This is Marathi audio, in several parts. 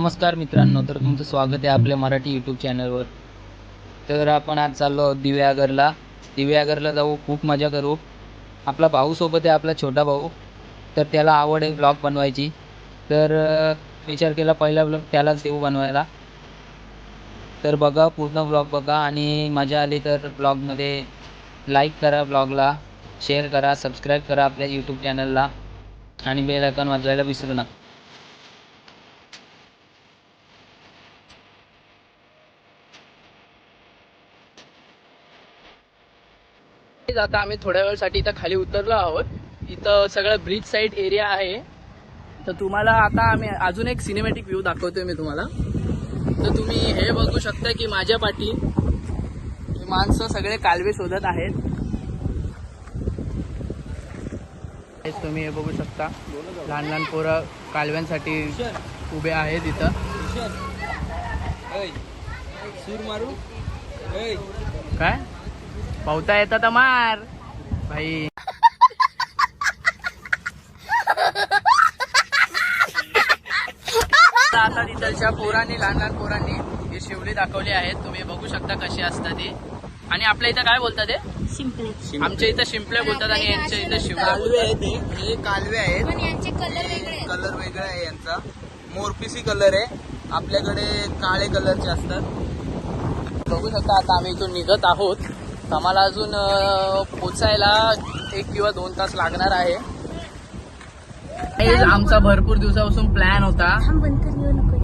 नमस्कार मित्रांनो तर तुमचं स्वागत आहे आपल्या मराठी यूट्यूब चॅनलवर तर आपण आज चाललो आहोत दिव्यागरला. दिव्यागरला जाऊ खूप मजा करू. आपला भाऊसोबत आहे आपला छोटा भाऊ. तर त्याला आवड आहे ब्लॉग बनवायची. तर विचार केला पहिला ब्लॉग त्यालाच देऊ बनवायला. तर बघा पूर्ण ब्लॉग बघा आणि मजा आली तर ब्लॉगमध्ये लाईक करा ब्लॉगला शेअर करा सबस्क्राईब करा आपल्या यूट्यूब चॅनलला आणि बेल आयकॉन वाजवायला विसरू नका. आता आम्ही थोड्या वेळसाठी इथं खाली उतरलो आहोत. इथं सगळं ब्रिज साईड एरिया आहे. तर तुम्हाला आता आम्ही अजून एक सिनेमॅटिक व्ह्यू दाखवतोय मी तुम्हाला. तर तुम्ही हे बघू शकता की माझ्या पाठी माणसं सगळे कालवे शोधत आहेत. तुम्ही हे बघू शकता. लहान लहान पोरं कालव्यांसाठी उभे आहेत इथं. काय? पावता येतं तर मार. भाई आता तिथलच्या पोरांनी लहान लहान पोरांनी ही शिवली दाखवली आहेत. तुम्ही बघू शकता कशी असतात ती. आणि आपल्या इथं काय बोलतात ते? शिंपले आमच्या इथं शिंपले बोलतात आणि यांच्या इथं शिवला कालवे आहेत हे. हे कालवे आहेत. पण यांचे कलर वेगळे आहेत. कलर वेगळा आहे यांचा. मोरपिसी कलर आहे. आपल्याकडे काळे कलरचे असतात. बघू शकता आता आम्ही इथून निघत आहोत. आम्हाला अजून पोचायला एक किंवा दोन तास लागणार आहे. हे आमचा भरपूर दिवसापासून प्लॅन होता. थांब बंद कर येऊ नको.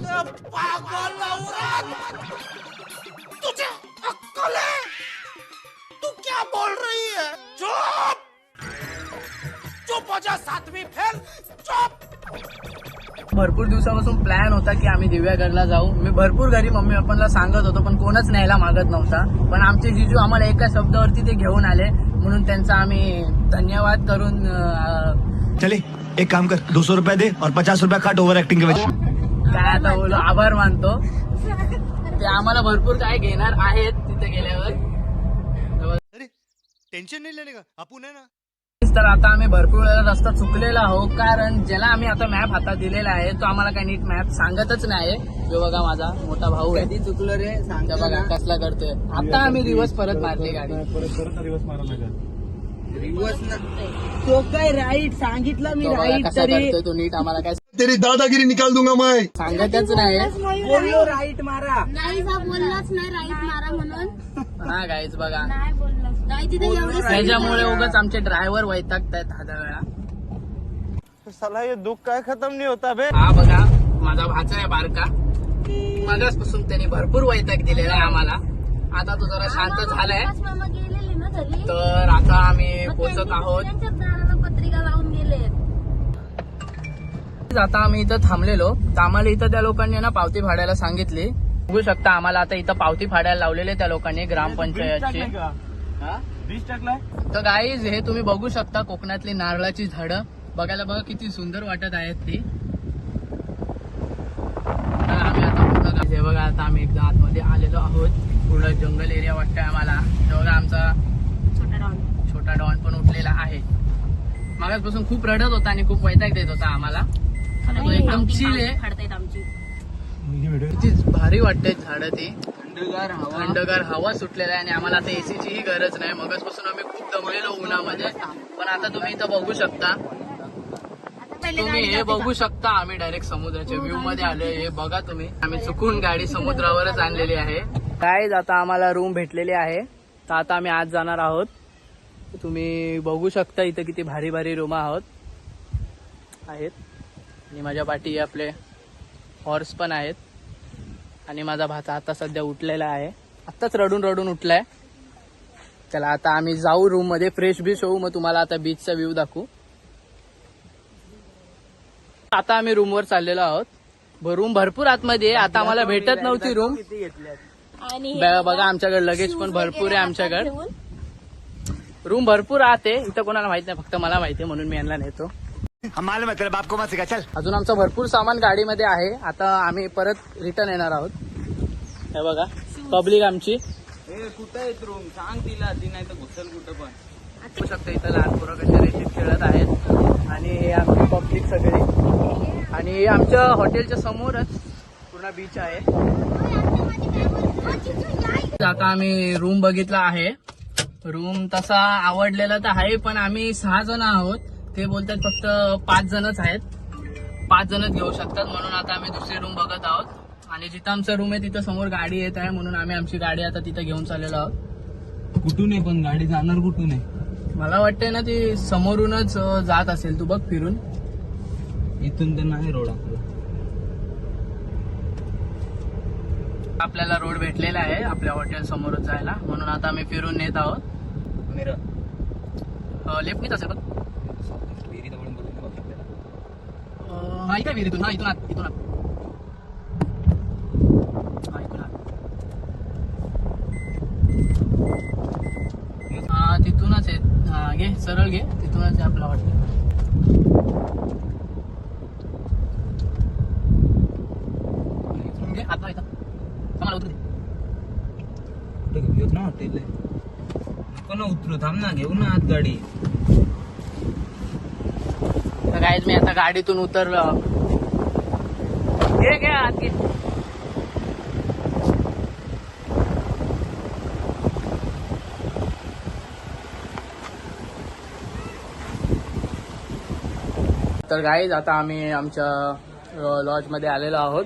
भरपूर दिवसापासून प्लॅन होता की आम्ही दिव्यागडला जाऊ. मी भरपूर घरी मम्मी पप्पांना सांगत होतो पण कोणच न्यायला मागत नव्हता. पण आमचे जिजू आम्हाला एका शब्दावरती ते घेऊन आले. म्हणून त्यांचा आम्ही धन्यवाद करून चले एक काम कर. दो सौ रुपया दे और पचास रुपया काट ओवर एक्टिंग के वजह. काय आता बोलू? आभार मानतो. ते आम्हाला भरपूर काय घेणार आहेत तिथे गेल्यावर. टेंशन नहीं लेने का? आपण है ना तर आता आम्ही भरपूर वेळा रस्ता चुकलेला आहो कारण ज्याला आम्ही आता मॅप हातात दिलेला आहे तो आम्हाला काही नीट मॅप सांगतच नाही. जो बघा माझा मोठा भाऊ आहे. कधी चुकलं रे? सांगता बघा कसला करतोय. आता आम्ही दिवस परत मारली गाडी. रिवर्स ना. तो काय राईट सांगितलं मी तो राईट कसा तरी. करतोय तो नीट आम्हाला काय तेरी दादागिरी निकाल दूंगा मैं. सांगतच नाही. बोललो. राईट मारा नाही हा बोललाच नाही राईट मारा म्हणून. हा गाईच बघा. नाही बोललाच नाही. तिथे एवढी त्याच्यामुळे उगाच आमचे ड्रायव्हर वैतागतायत दहा वेळा साला ये दुःख काय खतम नाही होता बे हा बघा माझा भाचा आहे बारका. मगाचपासून त्यांनी भरपूर वैताग दिलेला आहे आम्हाला. आता तो जरा शांत झालाय. तर. आता आम्ही पोचत आहोत. त्यांच्या दाराला पत्रिका लावून गेले. आता आम्ही इथं थांबलेलो. तर आम्हाला इथं त्या लोकांनी ना पावती फाडायला सांगितली. बघू शकता आम्हाला आता इथं पावती फाडायला लावलेले त्या लोकांनी ग्रामपंचायतची. हा? तर गाईज हे तुम्ही बघू शकता कोकणातली नारळाची झाडं. बघायला बघा किती सुंदर वाटत आहेत ती. तर आम्ही आता पूर्ण हे बघा आता आम्ही एकदा आतमध्ये आलेलो आहोत. पूर्ण जंगल एरिया वाटतोय आम्हाला. बघा आमचा छोटा डॉन. छोटा डॉन पण उठलेला आहे. मागासपासून खूप रडत होता आणि खूप वैताग देत होता आम्हाला. एकदम चिल आहे. फाडतायत आमची. किती भारी वाटते झाडं ती. थंडगार हवा. थंडगार हवा सुटलेला आहे आणि आम्हाला आता एसीची ही गरज नाही. मगासपासून आम्ही खूप दमलेलो उन्हामध्ये. पण आता तुम्ही इथं बघू शकता. तुम्ही हे बघू शकता आम्ही डायरेक्ट समुद्राच्या व्ह्यू मध्ये आलोय. हे बघा तुम्ही. आम्ही चुकून गाडी समुद्रावरच आणलेली आहे. काय आता आम्हाला रूम भेटलेली आहे. तर आता आम्ही आज जाणार आहोत. तुम्ही बघू शकता इथं किती भारी भारी रूम आहोत. आहेत. आणि माझ्या पाठी आपले हॉर्स पण आहेत. आणि माझा भाचा आता सध्या उठलेला आहे. आत्ताच रडून रडून उठलाय. त्याला आता आम्ही जाऊ रूममध्ये फ्रेश बीच होऊ मग तुम्हाला आता बीचचा व्ह्यू दाखवू. आता आम्ही रूमवर चाललेलो आहोत. रूम भरपूर आतमध्ये आता आम्हाला भेटत नव्हती रूम बघा आमच्याकडे लगेज पण भरपूर आहे आमच्याकडे. रूम भरपूर आत आहे. इथं कोणाला माहीत नाही फक्त मला माहिती आहे म्हणून मी यांना नेतो. मालूम है तेरे बाप को मत सिखा चल. अजून आमचं भरपूर सामान गाडीमध्ये आहे. आता आम्ही परत रिटर्न येणार आहोत. हे बघा पब्लिक आमची. ए कुठं आहेत रूम सांग तिला ती नाही तर घुसल कुठं पण. बघू शकता इथं लहान पोरं कसे रेतीत खेळत आहेत. आणि हे आमची पब्लिक सगळी. आणि आमच्या हॉटेलच्या समोरच पूर्ण बीच आहे. आता आम्ही रूम बघितला आहे. रूम तसा आवडलेला तर आहे पण आम्ही सहा जण आहोत. ते बोलतात फक्त पाच जणच आहेत. पाच जणच घेऊ शकतात. म्हणून आता आम्ही दुसरी रूम बघत आहोत. आणि जिथं आमचं रूम आहे तिथं समोर गाडी येत आहे. म्हणून आम्ही आमची गाडी आता तिथं घेऊन चाललेलो आहोत. कुठून आहे पण गाडी जाणार कुठून आहे? मला वाटतंय ना ती समोरूनच जात असेल तू बघ फिरून. इथून तर नाही रोड आपला. आपल्याला रोड भेटलेला आहे आपल्या हॉटेल समोरच जायला. म्हणून आता आम्ही फिरून नेत आहोत. लेफ्टनीच असेल बघ अं, हा इथे विहिरीतून हा इथून आत इथून आत हा इथून आत हा तिथूनच आहे हा घे सरळ घे तिथूनच आहे आपला हॉटेल आता इथं आम्हाला उतरू दे घेऊ ना हॉटेल कोण उतरू थांब ना घेऊ ना आत गाडी काय मी आता गाडीतून उतरलो. घे घे आत तर गाईज आता आम्ही आमच्या लॉजमध्ये आलेलो आहोत.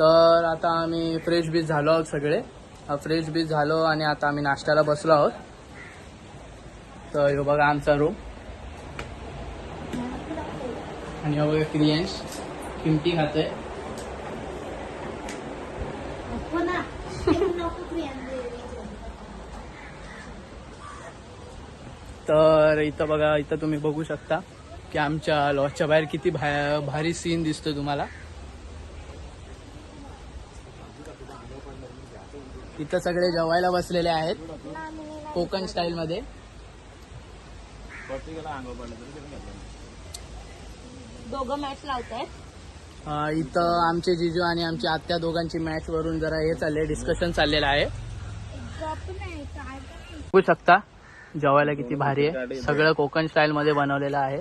तर आता आम्ही फ्रेश बीच झालो आहोत सगळे. फ्रेश बीच झालो आणि आता आम्ही नाश्त्याला बसलो आहोत. तर हे बघा आमचा रूम आणि हा बघा क्रियांश किमती खातोय. तर इथं बघा इथं तुम्ही बघू शकता की आमच्या लॉजच्या बाहेर किती भा भारी सीन दिसतोय तुम्हाला. इथं सगळे जेवायला बसलेले आहेत कोकण स्टाईल मध्ये. दोघं मॅच लावतायत. इथं आमचे जिजू आणि आमची आत्या दोघांची मॅच वरून जरा हे चालले डिस्कशन चाललेलं आहे. बघू शकता जेवायला किती भारी आहे. सगळं कोकण स्टाईल मध्ये बनवलेलं आहे.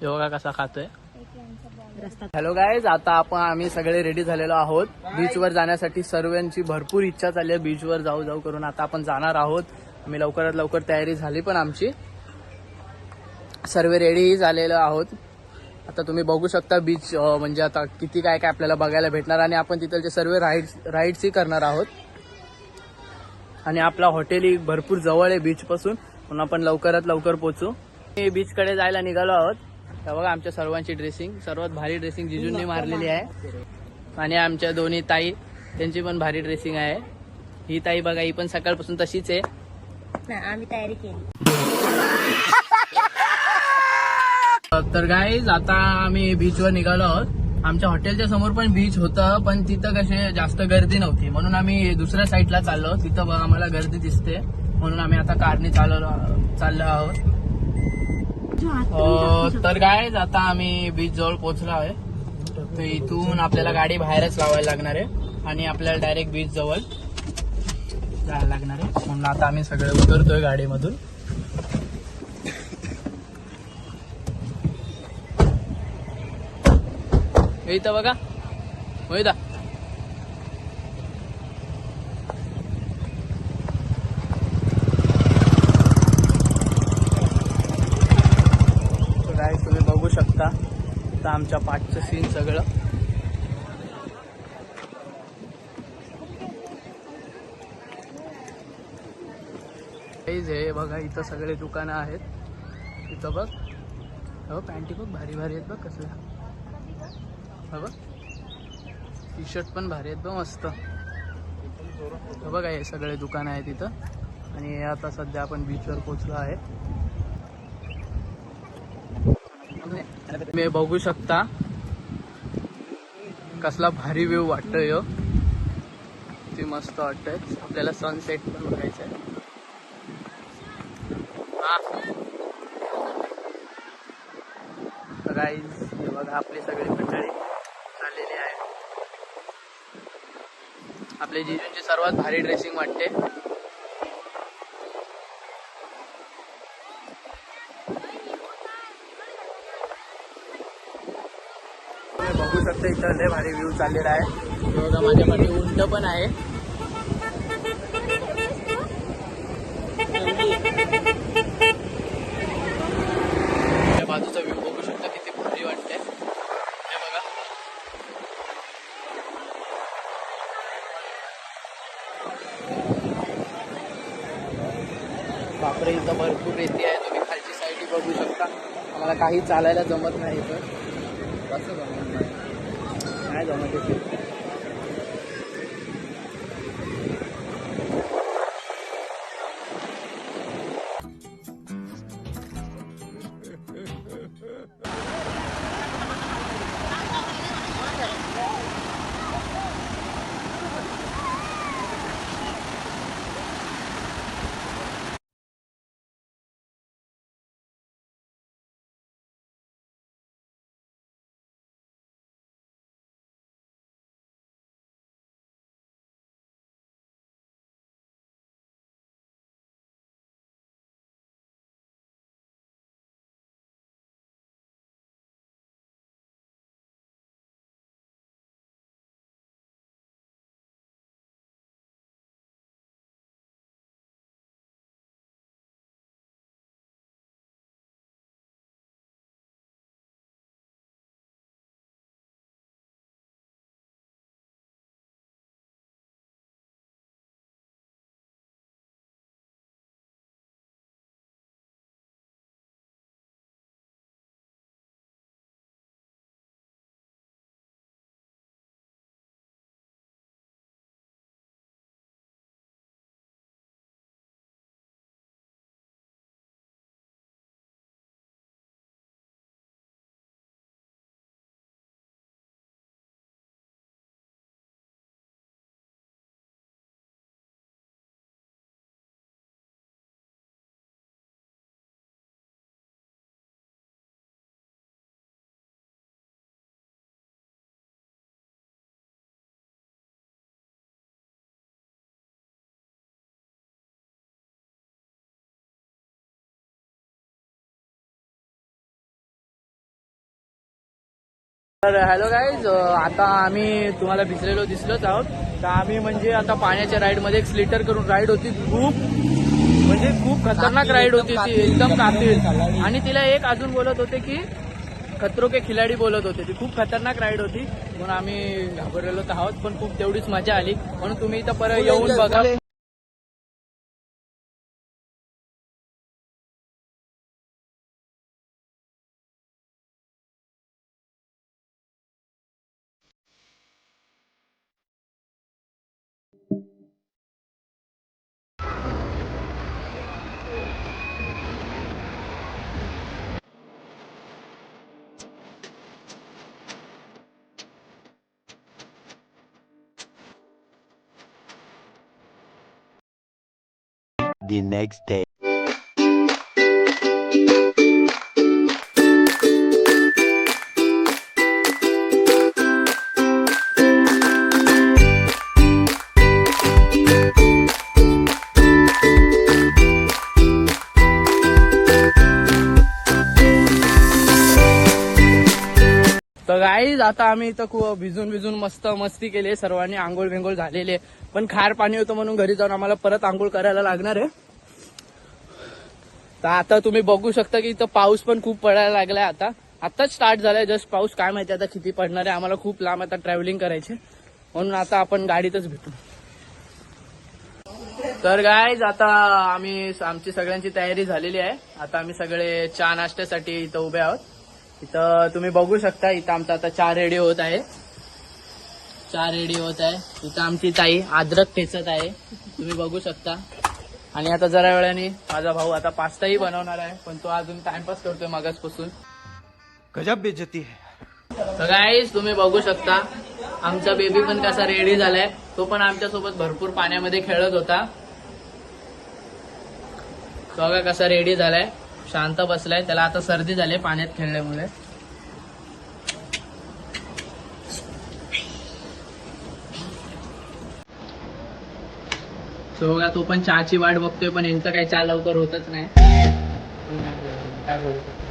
हे बघा कसा खातोय. हॅलो गायज आता आपण आम्ही सगळे रेडी झालेलो आहोत. बीचवर जाण्यासाठी सर्वांची भरपूर इच्छा चालली आहे. बीचवर जाऊ जाऊ करून आता आपण जाणार आहोत. आम्ही लवकरात लवकर तयारी झाली पण आमची. सर्व रेडीही झालेलो आहोत. आता तुम्ही बघू शकता बीच म्हणजे आता किती काय काय आपल्याला बघायला भेटणार आणि आपण तिथलचे सर्व राईड्स राईड्सही करणार आहोत. आणि आपला हॉटेलही भरपूर जवळ आहे बीचपासून म्हणून आपण लवकरात लवकर पोचू बीचकडे जायला निघालो आहोत. बघा आमच्या सर्वांची ड्रेसिंग सर्वात भारी ड्रेसिंग जिजूंनी मारलेली आहे. आणि आमच्या दोन्ही ताई त्यांची पण भारी ड्रेसिंग आहे. ही ताई बघा ही पण सकाळपासून तशीच आहे. आम्ही तयारी केली. तर गाईज आता आम्ही बीचवर निघालो आहोत. आमच्या हॉटेलच्या समोर पण बीच होतं पण तिथं कसे जास्त गर्दी नव्हती. म्हणून आम्ही दुसऱ्या साईडला चाललो. तिथं बघ आम्हाला गर्दी दिसते. म्हणून आम्ही आता कारने चाललो चाललो आहोत. तर गाईज आता आम्ही बीच जवळ पोहोचलो आहे. तर इथून आपल्याला गाडी बाहेरच लावायला लागणार आहे. आणि आपल्याला डायरेक्ट बीच जवळ जायला लागणार आहे. म्हणून आता आम्ही सगळे उतरतोय गाडीमधून. इथं बघा. होईदा काय तुम्ही बघू शकता आता आमच्या पाठचं सीन सगळं. हे बघा इथं सगळे दुकानं आहेत. इथं बघ. हो पॅन्टी बघ भारी भारी आहेत बघ कसं बघ. टी शर्ट पण भारी आहेत बघ मस्त. बघा हे सगळे दुकानं आहेत इथं. आणि आता सध्या आपण बीचवर पोचलो आहे. तुम्ही बघू शकता. कसला भारी व्ह्यू वाटतोय हो. ते मस्त वाटतंय. आपल्याला सनसेट पण बघायचं आहे गाईज हे बघा आपली सगळी मंडळी आलेली आहे. आपले जिजूंची सर्वात भारी ड्रेसिंग वाटते बघू शकता इथं लय भारी व्ह्यू चाललेला आहे. बघा माझ्या मध्ये उंट पण आहे. बाजूचा व्ह्यू बघू शकता किती भारी वाटते हे बघा. बापरे इथं भरपूर रेती आहे. तुम्ही खालची साईड बघू शकता. आम्हाला काही चालायला जमत नाही इथं. कसं जमत नाही नाही जमत इथे तर हॅलो गाईज आता आम्ही तुम्हाला भिजलेलो दिसलोच आहोत. तर आम्ही म्हणजे आता पाण्याच्या राईडमध्ये एक स्लिटर करून राईड होती. खूप म्हणजे खूप खतरनाक राईड होती ती एकदम कातील आणि तिला एक अजून बोलत होते की खतरो के खिलाडी बोलत होते. ती खूप खतरनाक राईड होती. म्हणून आम्ही घाबरलेलो तर आहोत पण खूप तेवढीच मजा आली. म्हणून तुम्ही इथं परत येऊन बघा. The next day. आता आम्ही इथं खूप भिजून भिजून मस्त मस्ती केली सर्वांनी आंघोळ बिंघोळ झालेले पण खार पाणी होतं म्हणून घरी जाऊन आम्हाला परत आंघोळ करायला लागणार आहे. तर आता तुम्ही बघू शकता की इथं पाऊस पण खूप पडायला लागलाय आता. आताच स्टार्ट झालाय. जस्ट पाऊस काय माहिती आता किती पडणार आहे. आम्हाला खूप लांब आता ट्रॅव्हलिंग करायचे म्हणून आता आपण गाडीतच भेटू. तर गायज आता आम्ही आमची सगळ्यांची तयारी झालेली आहे. आता आम्ही सगळे चहा नाश्त्यासाठी इथं उभे आहोत. इथं तुम्ही बघू शकता इथं आमचा आता चहा रेडी होत आहे. चहा रेडी होत आहे. इथं आमची ताई अद्रक ठेचत आहे. तुम्ही बघू शकता. आणि आता जरा वेळाने माझा भाऊ आता पास्ताही बनवणार आहे पण तो अजून टाइमपास करतोय मगाचपासून गजब बेइज्जती है। तर गाईज तुम्ही बघू शकता आमचा बेबी पण कसा रेडी झालाय. तो पण आमच्यासोबत भरपूर पाण्यामध्ये खेळत होता. बघा कसा रेडी झालाय. शांत बसलाय. त्याला आता सर्दी झाली पाण्यात खेळल्यामुळे. तो बघा तो पण चहाची वाट बघतोय पण यांचं काही चहा लवकर होतच नाही. काय बोलतो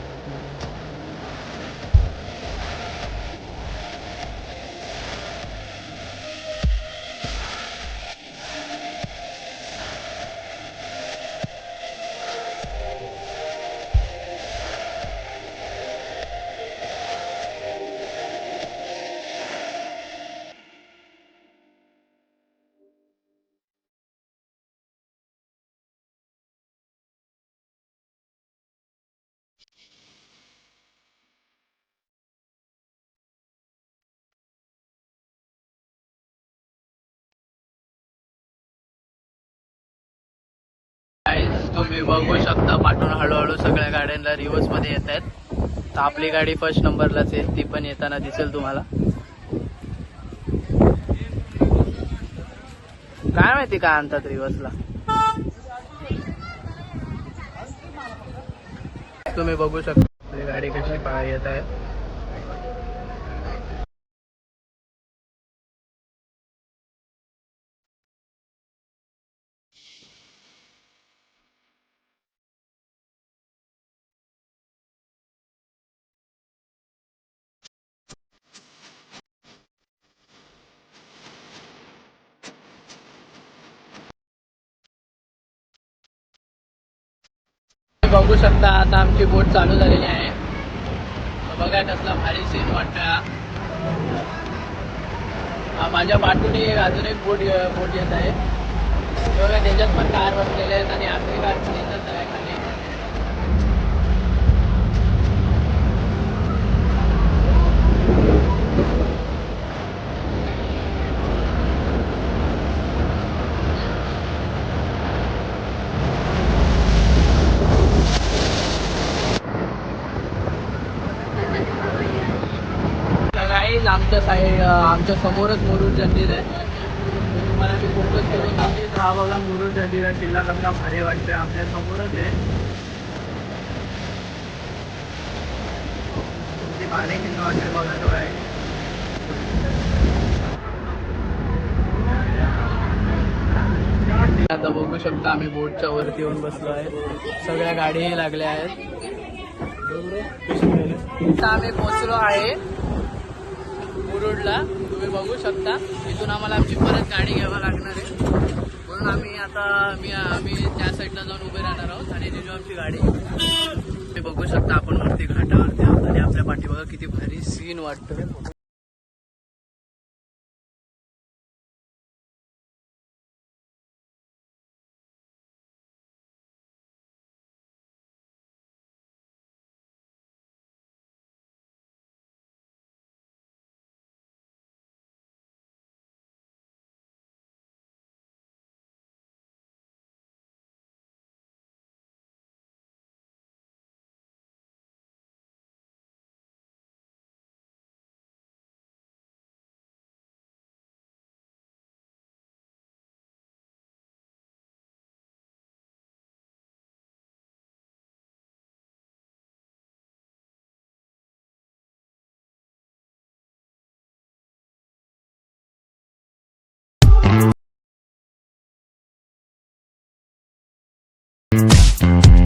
तुम्ही बघू शकता पाठून हळूहळू सगळ्या गाड्यांना रिवर्समध्ये येत आहेत. तर आपली गाडी फर्स्ट नंबरलाच आहे ती पण येताना दिसेल तुम्हाला. काय माहिती काय आणतात रिव्हर्सला तुम्ही बघू शकता आपली गाडी कशी पाय येत आहे. बघू शकता आता आमची बोट चालू झालेली आहे. बघा कसला भारी सीन वाटतं माझ्या पाठून अजून एक बोट बोट येत आहे. बघा त्याच्यात पण कार बसलेले आहेत आणि आपली कार येतच आहे खाली काही आमच्या समोरच मुरुड जंजीर आहे. मला मी फोकस करून दाखवीत. हा बघा मुरुड जंजीर आहे. किल्ला कसा भारी वाटतंय. आपल्या समोरच आहे. किती भारी किल्ला वाटतोय बघा तो आहे. आता बघू शकता आम्ही बोटच्या वरती येऊन बसलो आहे. सगळ्या गाडीही लागल्या आहेत. आम्ही पोचलो आहे. रोडला तुम्ही बघू शकता. इथून आम्हाला आमची परत गाडी घ्यावं लागणार आहे. म्हणून आम्ही आता मी आम्ही त्या साईडला जाऊन उभे राहणार आहोत आणि तिथून आमची गाडी तुम्ही बघू शकता आपण वरती घाटावरती आहोत आणि आपल्या पाठी किती भारी सीन वाटतं